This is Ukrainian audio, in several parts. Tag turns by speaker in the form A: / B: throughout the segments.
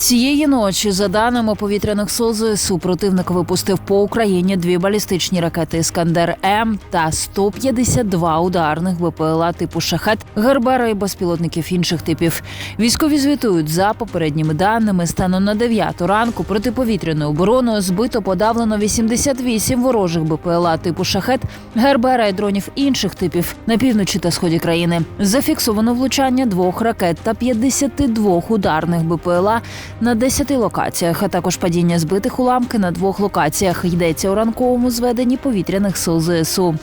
A: Цієї ночі, за даними повітряних сил ЗСУ, противник випустив по Україні дві балістичні ракети Іскандер М та 152 ударних БПЛА типу Шахет, Гербера і безпілотників інших типів. Військові звітують за попередніми даними. Станом на 9 ранку протиповітряною обороною збито подавлено 88 ворожих БПЛА типу Шахет, Гербера і дронів інших типів на півночі та сході країни. Зафіксовано влучання двох ракет та 52 ударних БПЛА на 10 локаціях, а також падіння збитих уламки на двох локаціях. Йдеться у ранковому зведенні повітряних сил ЗСУ.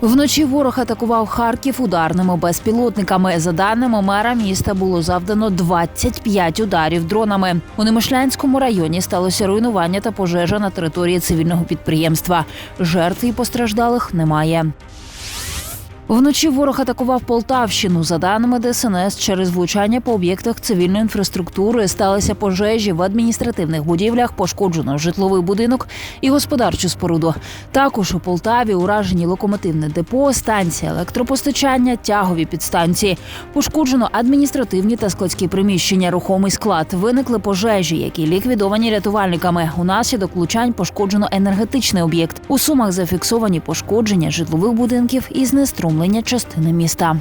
A: Вночі ворог атакував Харків ударними безпілотниками. За даними мера міста, було завдано 25 ударів дронами. У Немишлянському районі сталося руйнування та пожежа на території цивільного підприємства. Жертв і постраждалих немає. Вночі ворог атакував Полтавщину. За даними ДСНС, через влучання по об'єктах цивільної інфраструктури сталися пожежі в адміністративних будівлях, пошкоджено житловий будинок і господарчу споруду. Також у Полтаві уражені локомотивне депо, станція електропостачання, тягові підстанції. Пошкоджено адміністративні та складські приміщення, рухомий склад. Виникли пожежі, які ліквідовані рятувальниками. Унаслідок влучань пошкоджено енергетичний об'єкт. У сумах зафіксовані пошкодження житлових будинків і знеструмлення частини міста.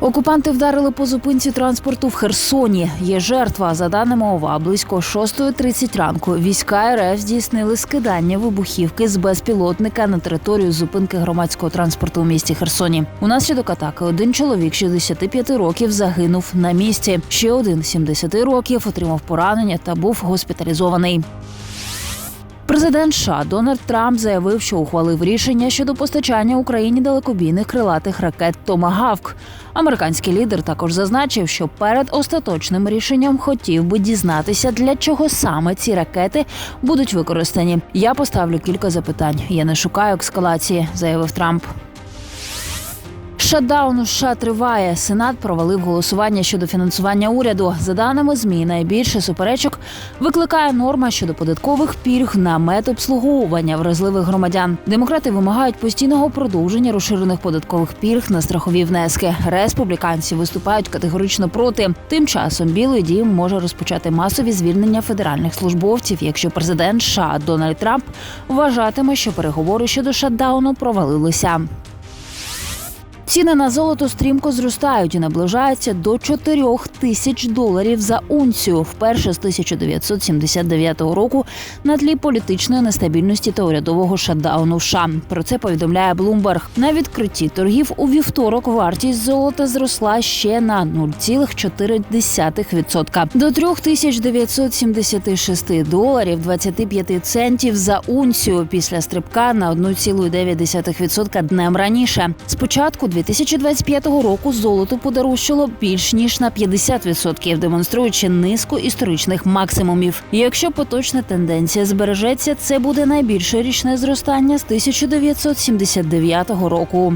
A: Окупанти вдарили по зупинці транспорту в Херсоні. Є жертва. За даними ОВА, близько 6.30 ранку війська РФ здійснили скидання вибухівки з безпілотника на територію зупинки громадського транспорту у місті Херсоні. Унаслідок атаки один чоловік 65 років загинув на місці. Ще один 70 років отримав поранення та був госпіталізований. Президент США Дональд Трамп заявив, що ухвалив рішення щодо постачання Україні далекобійних крилатих ракет Томагавк. Американський лідер також зазначив, що перед остаточним рішенням хотів би дізнатися, для чого саме ці ракети будуть використані. Я поставлю кілька запитань. Я не шукаю ескалації, заявив Трамп. Шатдаун у США триває. Сенат провалив голосування щодо фінансування уряду. За даними змі, найбільше суперечок викликає норма щодо податкових пільг на медобслуговування вразливих громадян. Демократи вимагають постійного продовження розширених податкових пільг на страхові внески. Республіканці виступають категорично проти. Тим часом Білий дім може розпочати масові звільнення федеральних службовців, якщо президент США Дональд Трамп вважатиме, що переговори щодо шатдауну провалилися. Ціни на золото стрімко зростають і наближаються до 4 тисяч доларів за унцію вперше з 1979 року на тлі політичної нестабільності та урядового шатдауну в США. Про це повідомляє Bloomberg. На відкритті торгів у вівторок вартість золота зросла ще на 0,4% до 3976 доларів 25 центів за унцію після стрибка на 1,9% днем раніше. Спочатку 2025 року золото подорожчало більш ніж на 50%, демонструючи низку історичних максимумів. Якщо поточна тенденція збережеться, це буде найбільше річне зростання з 1979 року.